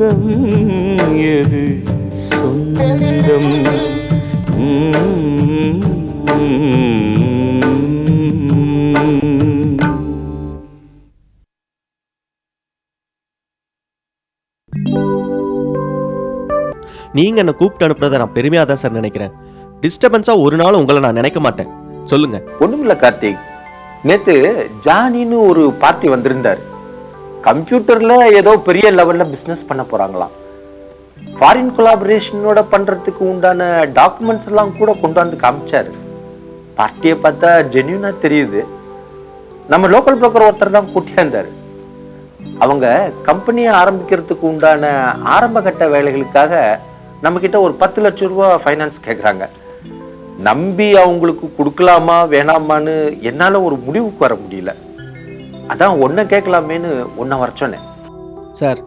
பந்தம் எது? சொந்தம். உம். நீங்க என்ன கூப்பிட்டு அனுப்புறதை நான் பெருமையா தான் சார் நினைக்கிறேன். டிஸ்டர்பன்ஸா ஒரு நாள் உங்களை நான் நினைக்க மாட்டேன். சொல்லுங்க. ஒண்ணுமில்ல கார்த்திக். நேத்து ஜானின்னு ஒரு பார்ட்டி வந்திருந்தாரு. கம்ப்யூட்டர்ல ஏதோ பெரிய லெவல்ல பிசினஸ் பண்ண போறாங்களாம். ஃபாரின் கொலாபரேஷனோட பண்றதுக்கு உண்டான டாக்குமெண்ட்ஸ் எல்லாம் கூட கொண்டு வந்து காமிச்சாரு. பார்ட்டியை பார்த்தா ஜென்யூனா தெரியுது. நம்ம லோக்கல் புரோக்கர் ஒருத்தர் தான் கூட்டியாந்தாரு அவங்க கம்பெனியை ஆரம்பிக்கிறதுக்கு உண்டான ஆரம்ப கட்ட வேலைகளுக்காக நம்ம கிட்ட ஒரு பத்து லட்சம் ரூபா ஃபைனான்ஸ் கேட்குறாங்க நம்பி அவங்களுக்கு கொடுக்கலாமா வேணாமான்னு என்னால ஒரு முடிவுக்கு வர முடியல. அதான் ஒன்ன கேட்கலாமேன்னு ஒன்ன வர சொன்னேன். சார்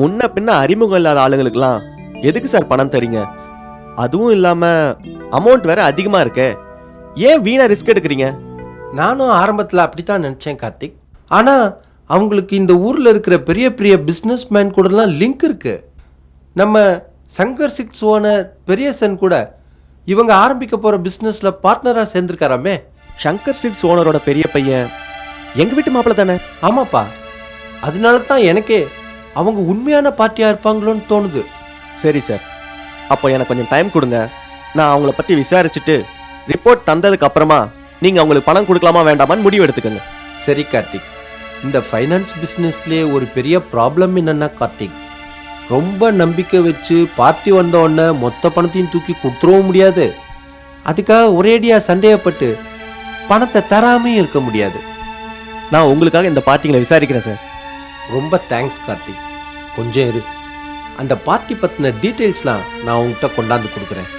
முன்ன பின்ன அறிமுகம் இல்லாத ஆளுங்களுக்குலாம் எதுக்கு சார் பணம் தரீங்க? அதுவும் இல்லாம அமௌண்ட் வேற அதிகமா இருக்கே. ஏன் வீணா ரிஸ்க் எடுக்கிறீங்க? நானும் ஆரம்பத்தில் அப்படித்தான் நினச்சேன் கார்த்திக். ஆனால் அவங்களுக்கு இந்த ஊரில் இருக்கிற பெரிய பெரிய பிஸ்னஸ் மேன் கூடலாம் லிங்க் இருக்கு. நம்ம சங்கர் சிக்ஸ் ஓனர் பெரியசன் கூட இவங்க ஆரம்பிக்க போகிற பிஸ்னஸில் பார்ட்னராக சேர்ந்துருக்காராமே. சங்கர் சில்க்ஸ் ஓனரோட பெரிய பையன் எங்க வீட்டு மாப்பிள்ள தானே? ஆமாப்பா. அதனால தான் எனக்கே அவங்க உண்மையான பார்ட்டியாக இருப்பாங்களோன்னு தோணுது. சரி சார் அப்போ எனக்கு கொஞ்சம் டைம் கொடுங்க. நான் அவங்கள பத்தி விசாரிச்சுட்டு ரிப்போர்ட் தந்ததுக்கு அப்புறமா நீங்க அவங்களுக்கு பணம் கொடுக்கலாமா வேண்டாமான்னு முடிவு எடுத்துக்கோங்க. சரி கார்த்திக். இந்த ஃபைனான்ஸ் பிஸ்னஸ்லேயே ஒரு பெரிய ப்ராப்ளம் என்னன்னா கார்த்திக் ரொம்ப நம்பிக்கை வச்சு பார்ட்டி வந்த உடனே மொத்த பணத்தையும் தூக்கி கொடுத்துடவும் முடியாது. அதுக்காக ஒரேடியாக சந்தேகப்பட்டு பணத்தை தராமையும் இருக்க முடியாது. நான் உங்களுக்காக இந்த பார்ட்டிங்களை விசாரிக்கிறேன் சார் ரொம்ப தேங்க்ஸ் கார்த்திக். கொஞ்சம் இரு. அந்த பார்ட்டி பற்றின டீட்டெயில்ஸ்லாம் நான் உங்கள்கிட்ட கொண்டாந்து கொடுக்குறேன்.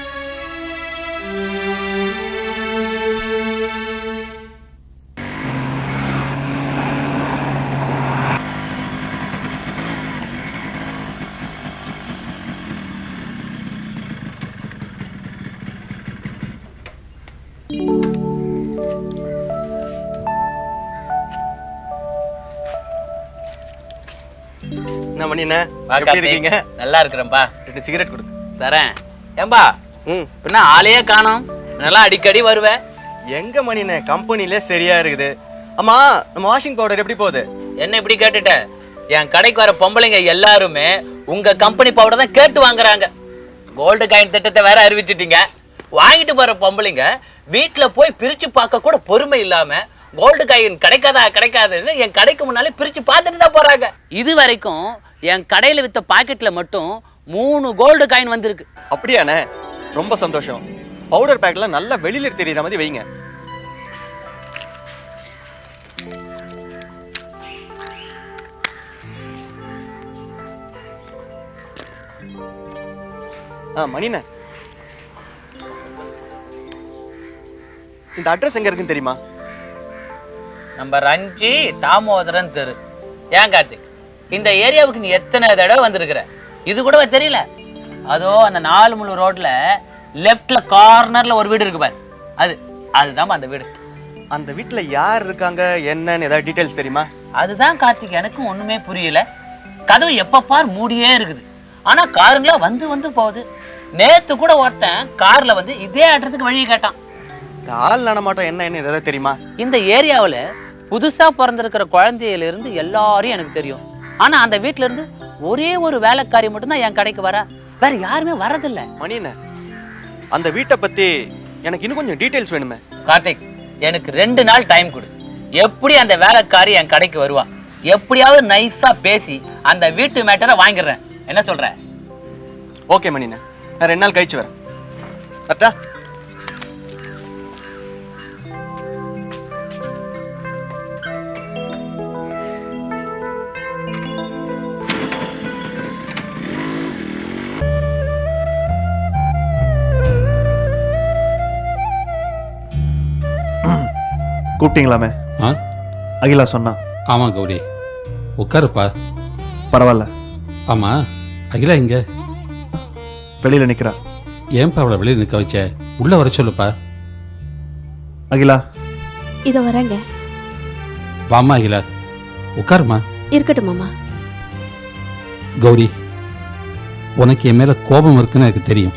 எப்படி. இருக்கீங்க? நல்லா இருக்கிறேன்பா. ரெண்டு சிகரெட் கொடுத்து தரேன். ஏம்பா ம். பின்ன ஆளையே காணோம். நல்லா அடிக்கடி வருவேன் எங்க மணிண்ணே? கம்பெனிலே சரியா இருக்குது. அம்மா நம்ம வாஷிங் பவுடர் எப்படி போகுது? என்ன இப்படி கேட்டுட்ட? என் கடைக்கு வர பொம்பளைங்க எல்லாருமே உங்க கம்பெனி பவுடர் தான் கேட்டு வாங்குறாங்க. கோல்டு காயின் திட்டத்தை வேற அறிவிச்சிட்டீங்க. வாங்கிட்டு போற பொம்பளைங்க வீட்ல போய் பிரிச்சு பார்க்க கூட பொறுமை இல்லாம கோல்டு காயின் கிடைக்காதா கிடைக்காதுன்னு என் கடைக்கு முன்னாலே பிரிச்சு பார்த்துட்டு தான் போறாங்க. இது வரைக்கும் என் கடையில வித்த பாக்கெட்ல மட்டும் மூணு கோல்டு காயின் வந்திருக்கு. அப்படியாண்ணே? ரொம்ப சந்தோஷம். பவுடர் பேக்ல நல்லா வெளியில தெரியுற மாதிரி வைங்க. ஆ மணிண்ணே. இந்த அட்ரஸ் எங்க இருக்குன்னு தெரியுமா? நம்ம ரஞ்சி தாமோதரன் தெரு. ஏன் கார்த்திக்? இந்த ஏரியாவுக்கு நீ எத்தனை தடவை வந்திருக்கிற? இது கூடவா தெரியல. அதோ அந்த நாலு முழு ரோட்ல லெஃப்ட்ல கார்னர்ல ஒரு வீடு இருக்கு பாரு. அது அதுதான் அந்த வீடு. அந்த வீட்ல யார் இருக்காங்க? என்னன்னு ஏதாவது டீடைல்ஸ் தெரியுமா? அதுதான் கார்த்திக் எனக்கும் ஒண்ணுமே புரியல. கதவு எப்ப பார் மூடியே இருக்குது. ஆனா காருங்களா வந்து வந்து போகுது. நேத்து கூட ஒருத்தன் கார்ல வந்து இதே அட்ரஸுக்கு வழி கேட்டான். ஆள் நடமாட்டம் என்னன்னு ஏதாவது தெரியுமா? இந்த ஏரியாவுல புதுசா பிறந்திருக்கிற குழந்தையில இருந்து எல்லாரையும் எனக்கு தெரியும். ஆனா அந்த வீட்ல இருந்து ஒரே ஒரு வேலைக்காரி மட்டும்தான் என் கடைக்கு வரா. வேற யாருமே வரதில்ல. மணிண்ணே அந்த வீட்டை பத்தி எனக்கு இன்னும் கொஞ்சம் டீடைல்ஸ் வேணுமே. கார்த்திக் எனக்கு ரெண்டு நாள் டைம் கொடு. எப்படி அந்த வேலைக்காரி என் கடைக்கு வருவா? எப்படியாவது நைஸா பேசி அந்த வீட்டு மேட்டரை வாங்கிடுறேன். என்ன சொல்ற? ஓகே மணிண்ணே. நான் ரெண்டு நாள் கழிச்சு வரேன். கரெக்டா கூப்பிட்டீங்களாமே? ஆ? அகிலா சொன்னா. ஆமாம் கௌரி. உட்காருப்பா. பரவாயில்ல. ஆமாம் அகிலா இங்க வெளியில நிக்கிறா. ஏன்பா அவளை வெளியே நிற்க வச்ச? உள்ளே வர சொல்லுப்பா. அகிலா. இதோ வரேங்க. வாம்மா அகிலா. உட்காருமா இருக்கட்டும் மாமா. கௌரி உனக்கு என் மேல கோபம் இருக்குன்னு எனக்கு தெரியும்.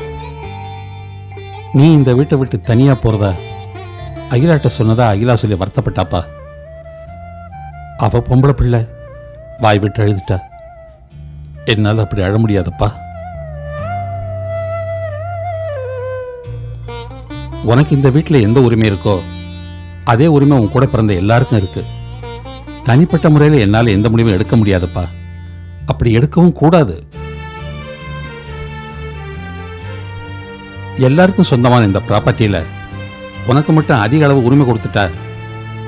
நீ இந்த வீட்டை விட்டு தனியா போறதா? அகிலாட்ட சொன்னதா அகிலா சொல்லி வருத்தப்பட்டாப்பா. அவ பொம்பளை பிள்ளை. வாய் விட்டு அழுதுட்டா. என்னால் அப்படி அழ முடியாதப்பா. உனக்கு இந்த வீட்டில் எந்த உரிமை இருக்கோ அதே உரிமை உன் கூட பிறந்த எல்லாருக்கும் இருக்கு. தனிப்பட்ட முறையில் என்னால் எந்த முடிவும் எடுக்க முடியாதுப்பா. அப்படி எடுக்கவும் கூடாது. எல்லாருக்கும் சொந்தமான இந்த ப்ராப்பர்ட்டியில் உனக்கு மட்டும் அதிக அளவு உரிமை கொடுத்துட்டார்.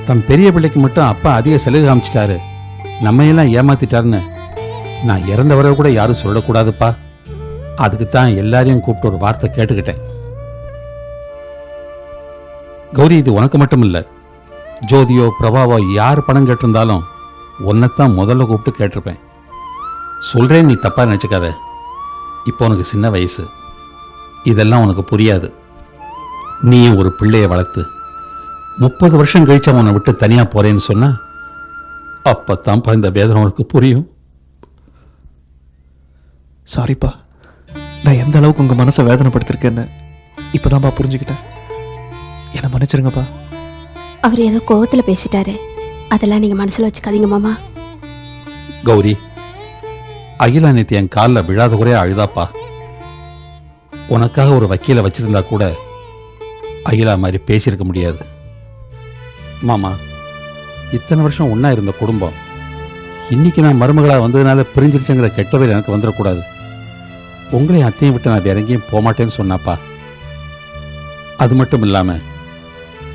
தம் பெரிய பிள்ளைக்கு மட்டும் அப்பா அதிக செலவு காமிச்சிட்டாரு. நம்மையெல்லாம் ஏமாத்திட்டாருன்னு நான் இறந்தவரை கூட யாரும் சொல்லக்கூடாதுப்பா. அதுக்கு தான் எல்லாரையும் கூப்பிட்டு ஒரு வார்த்தை கேட்டுக்கிட்டேன். கௌரி இது உனக்கு மட்டும் இல்லை ஜோதியோ பிரபாவோ யார் பணம் கேட்டிருந்தாலும் உன்னைத்தான் முதல்ல கூப்பிட்டு கேட்டிருப்பேன். சொல்கிறேன் நீ தப்பாக நினச்சிக்காத. இப்போ உனக்கு சின்ன வயசு. இதெல்லாம் உனக்கு புரியாது. நீயும் ஒரு பிள்ளையை வளர்த்து. முப்பது வருஷம் கழிச்சு அவனை விட்டு தனியாக போறேன்னு சொன்னா அப்பத்தான்ப்பா இந்த வேதனை உனக்கு புரியும். சாரிப்பா நான் எந்த அளவுக்கு உங்கள் மனசை வேதனைப்படுத்திருக்கேன்னு இப்போதான்ப்பா புரிஞ்சுக்கிட்டேன். என்னை மன்னிச்சிருங்கப்பா. அவர் ஏதோ கோவத்துல பேசிட்டாரு. அதெல்லாம் நீங்க மனசுல வச்சுக்காதீங்க மாமா. கௌரி அகிலா நேத்து என் காலில் விழாத குறைய அழுதாப்பா. உனக்காக ஒரு வக்கீலை வச்சிருந்தா கூட அகிலா மாதிரி பேசியிருக்க முடியாது. மாமா இத்தனை வருஷம் ஒன்றா இருந்த குடும்பம் இன்னைக்கு நான் மருமகளா வந்ததுனால பிரிஞ்சிருச்சுங்கிற கெட்டவர் எனக்கு வந்துடக்கூடாது. உங்களையும் அத்தையும் விட்டு நான் வேற எங்கேயும் சொன்னாப்பா. அது மட்டும் இல்லாம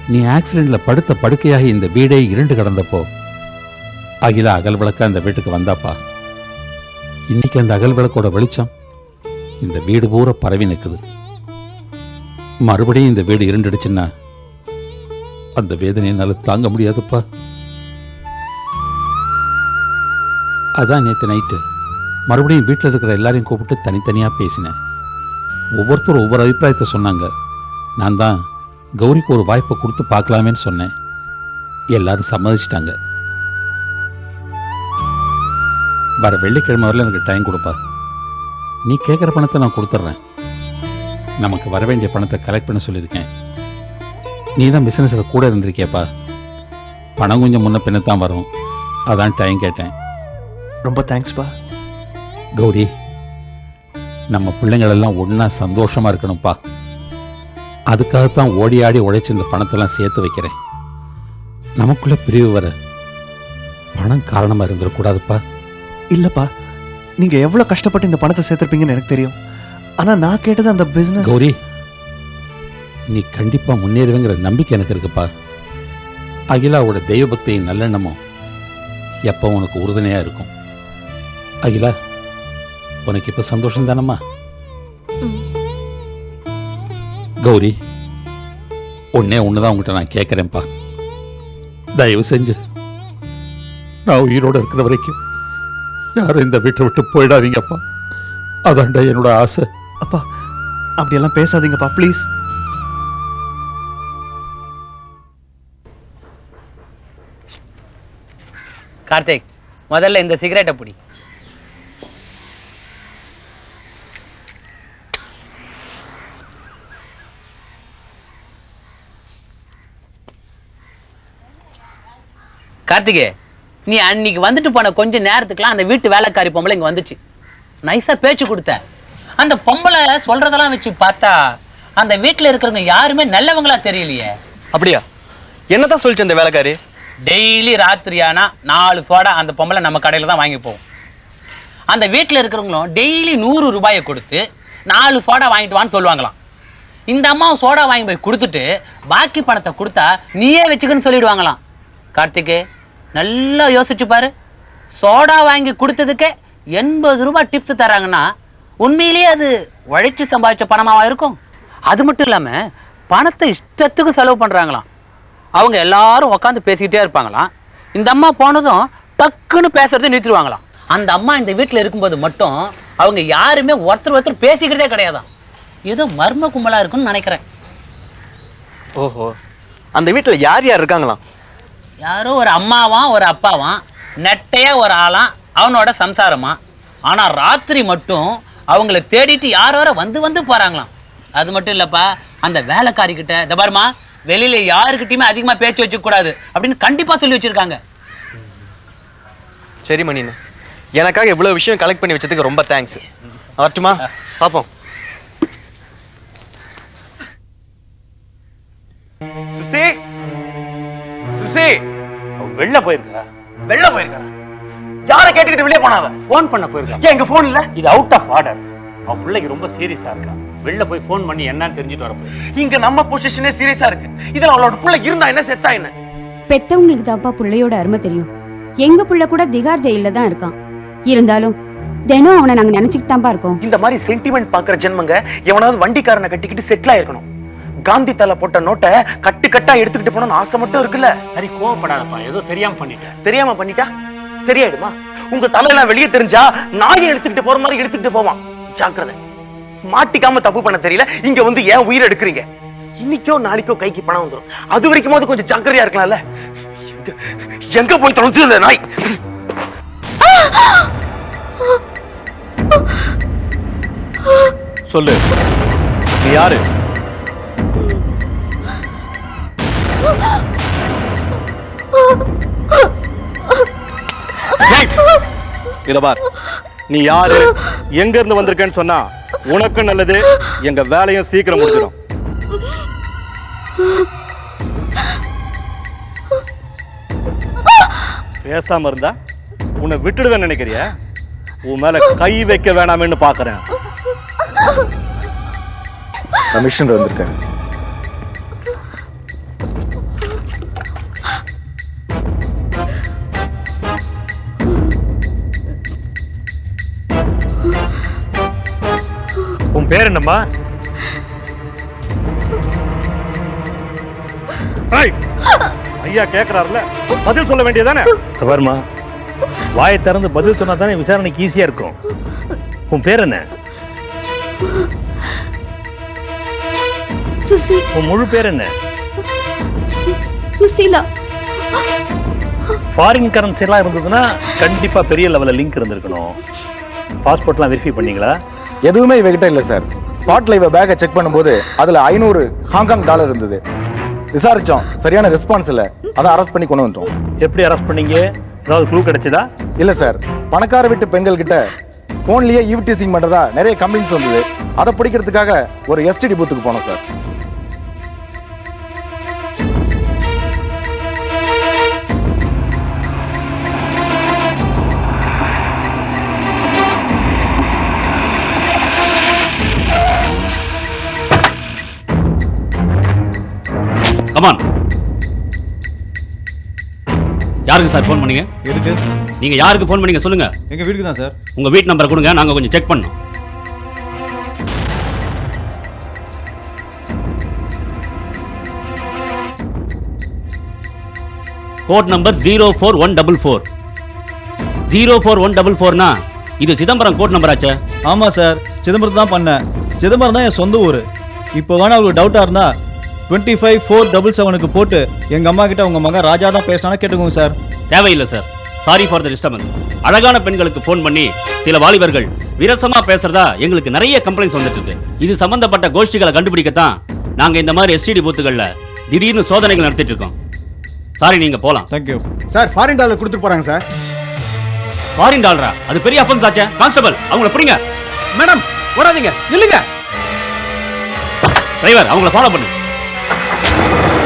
நீ ஆக்சிடென்ட்ல படுத்த படுக்கையாகி இந்த வீடே இருண்டு கிடந்தப்போ அகிலா அகல் விளக்கா அந்த வீட்டுக்கு வந்தாப்பா. இன்னைக்கு அந்த அகல் விளக்கோட வெளிச்சம் இந்த வீடு பூரா பரவி நிற்குது மறுபடியும் இந்த வீடு இருண்டுடுச்சுன்னா அந்த வேதனை என்னால் தாங்க முடியாதுப்பா. அதான் நேற்று நைட்டு மறுபடியும் வீட்டில் இருக்கிற எல்லாரையும் கூப்பிட்டு தனித்தனியாக பேசினேன். ஒவ்வொருத்தரும் ஒவ்வொரு அபிப்பிராயத்தை சொன்னாங்க. நான் தான் கௌரிக்கு ஒரு வாய்ப்பை கொடுத்து பார்க்கலாமேன்னு சொன்னேன். எல்லாரும் சம்மதிச்சிட்டாங்க. வர வெள்ளிக்கிழமை வரல எனக்கு டைம் கொடுப்பா. நீ கேட்குற பணத்தை நான் கொடுத்துட்றேன். நமக்கு வர வேண்டிய பணத்தை கலெக்ட் பண்ண சொல்லியிருக்கேன். நீ தான் பிஸ்னஸில் கூட இருந்திருக்கியப்பா. பணம் கொஞ்சம் முன்ன பின்ன தான் வரும். அதான் டைம் கேட்டேன். ரொம்ப தேங்க்ஸ்ப்பா கௌரி நம்ம பிள்ளைங்களெல்லாம் ஒன்றா சந்தோஷமாக இருக்கணும்ப்பா. அதுக்காகத்தான் ஓடி ஆடி உழைச்சி இந்த பணத்தெல்லாம் சேர்த்து வைக்கிறேன். நமக்குள்ள பிரிவு வர பணம் காரணமாக இருந்துடக்கூடாதுப்பா இல்லைப்பா நீங்கள் எவ்வளோ கஷ்டப்பட்டு இந்த பணத்தை சேர்த்துருப்பீங்கன்னு எனக்கு தெரியும். ஆனால் நான் கேட்டது அந்த பிஸ்னஸ் கௌரி நீ கண்டிப்பா முன்னேறுவேங்கிற நம்பிக்கை எனக்கு இருக்குப்பா. அகிலாவோட தெய்வபக்தியின் நல்லெண்ணமும் எப்போ உனக்கு உறுதுணையா இருக்கும். அகிலா உனக்கு இப்ப சந்தோஷம் தானம்மா? கௌரி ஒன்னே ஒண்ணுதான் உங்ககிட்ட நான் கேட்கறேன்ப்பா தயவு செஞ்சு. நான் உயிரோட இருக்கிற வரைக்கும் யாரும் இந்த வீட்டை விட்டு போயிடாதீங்கப்பா. அதான்டா என்னோட ஆசை. அப்பா அப்படியெல்லாம் பேசாதீங்கப்பா ப்ளீஸ். கார்த்திக் முதல்ல இந்த சிகரெட்டை பிடி. கார்த்திகே நீ அன்னைக்கு வந்துட்டு போன கொஞ்ச நேரத்துக்குலாம் அந்த வீட்டு வேலைக்காரி பொம்பளை இங்க வந்துச்சு. நைஸாக பேச்சு கொடுத்த அந்த பொம்பளை சொல்றதெல்லாம் வச்சு பார்த்தா அந்த வீட்டுல இருக்கிறவங்க யாருமே நல்லவங்களா தெரியலையே. அப்படியா? என்னதான் சொல்லிச்சு அந்த வேலைக்காரி? டெய்லி ராத்திரி ஆனா நாலு சோடா அந்த பொம்பளை நம்ம கடையில் தான் வாங்கி போகும் அந்த வீட்டில் இருக்கிறவங்களும் டெய்லி நூறு ரூபாயை கொடுத்து நாலு சோடா வாங்கிட்டு வான்னு சொல்லுவாங்களாம். இந்த அம்மாவும் சோடா வாங்கி போய் கொடுத்துட்டு பாக்கி பணத்தை கொடுத்தா நீயே வச்சுக்கன்னு சொல்லிடுவாங்களாம். கார்த்திகே நல்லா யோசிச்சு பாரு. சோடா வாங்கி கொடுத்ததுக்கே எண்பது ரூபாய் டிப்ஸ் தராங்கன்னா உண்மையிலேயே அது உழைச்சி சம்பாதிச்ச பணமாவா இருக்கும்? அது மட்டும் இல்லாமல் பணத்தை இஷ்டத்துக்கு செலவு பண்ணுறாங்களாம் அவங்க எல்லாரும் உட்காந்து பேசிக்கிட்டே இருப்பாங்களாம். இந்த அம்மா போனதும் டக்குன்னு பேசுறதை நிறுத்திடுவாங்களாம். அந்த அம்மா இந்த வீட்டில் இருக்கும்போது மட்டும் அவங்க யாருமே ஒருத்தர் ஒருத்தர் பேசிக்கிறதே கிடையாதாம். ஏதோ மர்ம கும்பலா இருக்குன்னு நினைக்கிறேன். ஓஹோ. அந்த வீட்டில் யார் யார் இருக்காங்களாம்? யாரோ ஒரு அம்மாவாம் ஒரு அப்பாவாம் நெட்டையா ஒரு ஆளாம் அவனோட சம்சாரமா ஆனா ராத்திரி மட்டும் அவங்கள தேடிட்டு யார் யாரோ வந்து வந்து போறாங்களாம். அது மட்டும் இல்லப்பா அந்த வேலைக்காரி கிட்ட இந்த பாருமா வெளியில யாருக்கிட்டயுமே அதிகமா பேச்சு வச்சுக்க கூடாது அப்படின்னு கண்டிப்பா சொல்லி வச்சிருக்காங்க. சரி மணின்னு எனக்காக இவ்வளோ விஷயம் கலெக்ட் பண்ணி வச்சதுக்கு ரொம்ப தேங்க்ஸ் வரட்டுமா? பார்ப்போம் சுசி! சுசி! வெளில போயிருக்கா. வெளில போயிருக்கா. யாரை கேட்டுக்கிட்டு வெளியே போனாவ ஃபோன் பண்ண போயிருக்கா ஏன் எங்க போன் இல்ல? இது அவுட் ஆஃப் ஆர்டர் அவன் பிள்ளைக்கு ரொம்ப சீரியஸா இருக்கா வெளில போய் ஃபோன் பண்ணி என்னன்னு தெரிஞ்சுட்டு வர போயிருக்கா இங்க நம்ம பொசிஷனே சீரியஸா இருக்கு. இதுல அவளோட புள்ள இருந்தா என்ன செத்தா என்ன? பெத்தவங்களுக்கு தான்ப்பா புள்ளையோட அருமை தெரியும். எங்க புள்ள கூட திகார் ஜெயில தான் இருக்கான். இருந்தாலும் தினம் அவனை நாங்க நினைச்சுக்கிட்டு தான்ப்பா இருக்கோம். இந்த மாதிரி சென்டிமெண்ட் பாக்குற ஜென்மங்க எவனாவது வண்டிக்காரனை கட்டிக்கிட்டு செட்டில் ஆயிருக்கணும். காந்தி தலை போட்ட நோட்டை கட்டு கட்டா எடுத்துக்கிட்டு போகணும்னு ஆசை மட்டும் இருக்குல்ல? சரி கோவப்படாதப்பா. ஏதோ தெரியாம பண்ணிட்டேன். தெரியாம பண்ணிட்டா? சரியாயிடுமா உங்க தலையெல்லாம் வெளியே தெரிஞ்சா நாயை எடுத்துக்கிட்டு போற மாதிரி எடுத்துக்கிட்டு போவான் ஜாக்கிரதை மாட்டிக்காம தப்பு பண்ண தெரியல இங்க வந்து ஏன் உயிர் எடுக்கிறீங்க இன்னைக்கோ நாளைக்கோ கைக்கு பணம் வந்துடும் அது வரைக்கும் கொஞ்சம் ஜாக்கிரதையா இருக்கலாம்ல எங்க எங்க போய் தொலைஞ்சு இந்த நாய் சொல்லு நீ யாரு ஏய், இத பார். நீ யாரு? எங்க இருந்து வந்திருக்கேன்னு சொன்னா உனக்கும் நல்லது எங்க வேலையும் சீக்கிரம் முடிஞ்சிடும். பேசாம இருந்தா உன்னை விட்டுடுவேன் நினைக்கிறிய? உன் மேல கை வைக்க வேணாமேன்னு பாக்குறேன். கமிஷன் வந்திருக்கேன். உன் பேர் என்னம்மா? ஐயா கேக்குறாருல பதில் சொல்ல வேண்டியதானே தவறுமா வாயை திறந்து பதில் சொன்னா தானே விசாரணைக்கு ஈஸியா இருக்கும். உன் பேர் என்ன? சுசி. உன் முழு பேர் என்ன? சுசீலா. ஃபாரின் கரன்சி எல்லாம் இருந்ததுன்னா கண்டிப்பா பெரிய லெவல்ல லிங்க் இருந்திருக்கணும். பாஸ்போர்ட்லாம் வெரிஃபை பண்ணீங்களா? எதுவுமே இவகிட்ட இல்ல சார். ஸ்பாட்ல இவ பேக்கை செக் பண்ணும்போது அதுல ஐநூறு ஹாங்காங் டாலர் இருந்தது. விசாரிச்சோம். சரியான ரெஸ்பான்ஸ் இல்ல. அதான் அரெஸ்ட் பண்ணி கொண்டு வந்துட்டோம். எப்படி அரெஸ்ட் பண்ணீங்க? ஏதாவது க்ளூ கிடைச்சதா? இல்ல சார். பணக்கார வீட்டு பெண்கள் கிட்ட போன்லயே ஈவ் டீசிங் பண்றதா நிறைய கம்ப்ளைண்ட்ஸ் வந்தது. அதை பிடிக்கிறதுக்காக ஒரு எஸ்டிடி பூத்துக்கு போனோம் சார். கமான் யாருக்கு சார் ஃபோன் பண்ணீங்க? எதுக்கு? நீங்க யாருக்கு ஃபோன் பண்ணீங்க சொல்லுங்க. எங்க வீட்டுக்கு தான் சார். உங்க வீட் நம்பரை கொடுங்க நாங்க கொஞ்சம் செக் பண்ணோம். Code number zero four one double four zero four one double ஃபோர்னா இது சிதம்பரம் கோட் நம்பர் ஆச்சே? ஆமா சார். சிதம்பரம் தான் பண்ணேன். சிதம்பரம் தான் என் சொந்த ஊர். இப்போ வேணா அவங்களுக்கு டவுட்டா இருந்தா டுவெண்ட்டி ஃபைவ் ஃபோர் டபுள் செவனுக்கு போட்டு எங்க அம்மா கிட்ட உங்க மகன் ராஜா தான் பேசினானா கேட்டுக்கோங்க சார். தேவையில்லை sir sorry for the disturbance அழகான பெண்களுக்கு ஃபோன் பண்ணி சில வாலிபர்கள் விரசமா பேசுறதா எங்களுக்கு நிறைய கம்ப்ளைண்ட்ஸ் வந்துட்டு இருக்கு. இது சம்பந்தப்பட்ட கோஷ்டிகளை கண்டுபிடிக்கத்தான் நாங்க இந்த மாதிரி எஸ்டிடி பூத்துகள்ல திடீர்னு சோதனைகள் நடத்திட்டு இருக்கோம். சாரி நீங்க போலாம். தேங்க்யூ சார் ஃபாரின் டாலர் கொடுத்துட்டு போறாங்க சார். ஃபாரின் டாலரா அது பெரிய அஃபென்ஸ் ஆச்சே. கான்ஸ்டபிள் அவங்கள பிடிங்க. மேடம் ஓடாதீங்க. நில்லுங்க. டிரைவர் அவங்கள ஃபாலோ பண்ணு. Thank you.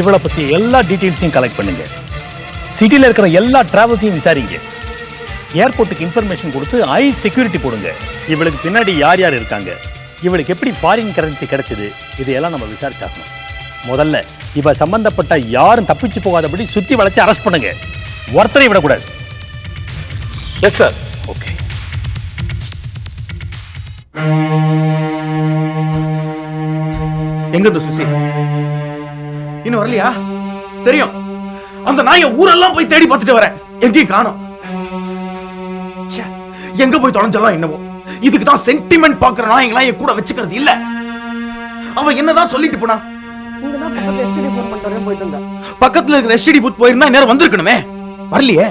இவளை பத்தி எல்லா டீட்டெயில்ஸையும் கலெக்ட் பண்ணுங்க. சிட்டில இருக்கிற எல்லா டிராவல்ஸையும் விசாரிங்க. ஏர்போர்ட்டுக்கு இன்ஃபர்மேஷன் கொடுத்து ஐ செக்யூரிட்டி போடுங்க. இவளுக்கு பின்னாடி யார் யார் இருக்காங்க? இவளுக்கு எப்படி ஃபாரின் கரன்சி கிடைச்சது? இதையெல்லாம் நம்ம விசாரிச்சாகணும். முதல்ல இவ சம்பந்தப்பட்ட யாரும் தப்பிச்சு போகாதபடி சுத்தி வளைச்சு அரெஸ்ட் பண்ணுங்க. ஒருத்தரை விடக்கூடாது. எஸ் சார் ஓகே எங்க இந்த சுசி? இன்னும் வரலையா? தெரியும். அந்த நாயை ஊரெல்லாம் போய் தேடி பார்த்துட்டு வரேன். எங்கேயும் காணோம். எங்க போய் தொலைஞ்சலாம் என்னவோ. இதுக்கு தான் சென்டிமெண்ட் பாக்குற நாயங்களாம் என் கூட வச்சுக்கிறது இல்ல. அவன் என்னதான் சொல்லிட்டு போனா? பக்கத்துல இருக்கிற எஸ்டிடி பூத் போயிருந்தா நேரம் வந்திருக்கணுமே. வரலையே.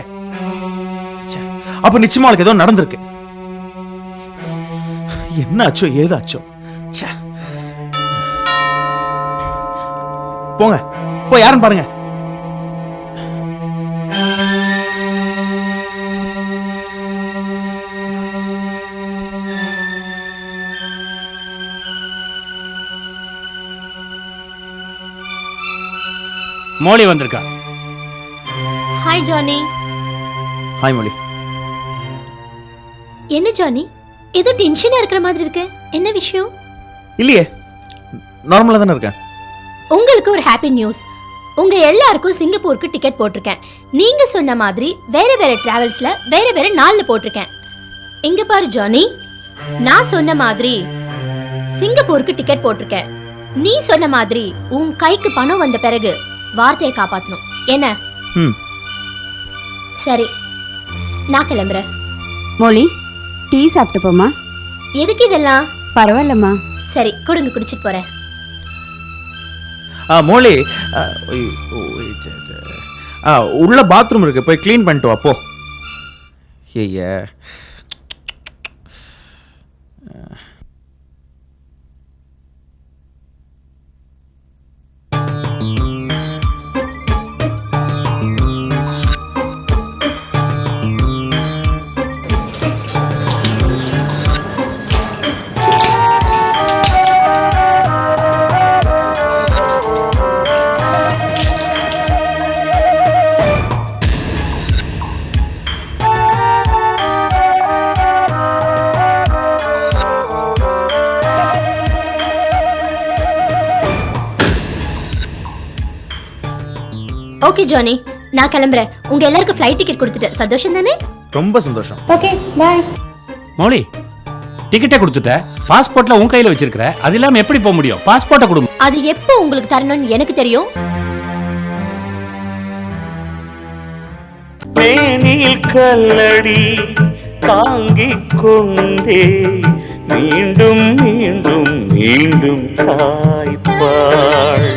அப்ப நிச்சயமா அவளுக்கு ஏதோ நடந்திருக்கு. என்ன ஆச்சோ ஏதாச்சோ. ச்சே. போங்க. போய் யாருன்னு பாருங்க. மோலி வந்திருக்கா. ஹாய் ஜானி ஹாய் மொழி என்ன ஜானி ஏதோ டென்ஷனா இருக்கிற மாதிரி இருக்கு. என்ன விஷயம்? இல்லையே. நார்மலா தானே இருக்கேன். ஒரு ஹாப்பி நியூஸ் உங்க எல்லாருக்கும் சிங்கப்பூருக்கு டிக்கெட் போட்டிருக்கேன். நீங்க சொன்ன மாதிரி வேற வேற டிராவல்ஸ்ல வேற வேற நாள்ல போட்டிருக்கேன். இங்க பாரு ஜானி நான் சொன்ன மாதிரி சிங்கப்பூருக்கு டிக்கெட் போட்டிருக்கேன். நீ சொன்ன மாதிரி உன் கைக்கு பணம் வந்த பிறகு வார்த்தையை காப்பாத்தணும். என்ன. சரி. நான் கிளம்புறேன். மோலி டீ சாப்பிட்டு போமா எதுக்கு இதெல்லாம்? பரவாயில்லம்மா. சரி கொடுங்க குடிச்சிட்டு போறேன். மோலி ஆ, உள்ள பாத்ரூம் இருக்கு. போய் க்ளீன் பண்ணிட்டு வா போ. ஓகே ஜானி நான் கிளம்புறேன். உங்க எல்லாருக்கும் ஃப்ளைட் டிக்கெட் கொடுத்துட்டேன் சந்தோஷம் தானே? ரொம்ப சந்தோஷம். ஓகே பாய் மௌலி டிக்கெட்டை கொடுத்துட்ட. பாஸ்போர்ட்ல உன் கையில வச்சிருக்கிற. அது இல்லாம எப்படி போக முடியும்? பாஸ்போர்ட்டை கொடு அது எப்போ உங்களுக்கு தரணும்னு எனக்கு தெரியும். மேனில் கல்லடி தாங்கிக் கொண்டே மீண்டும் மீண்டும் மீண்டும் தாய்ப்பாள்.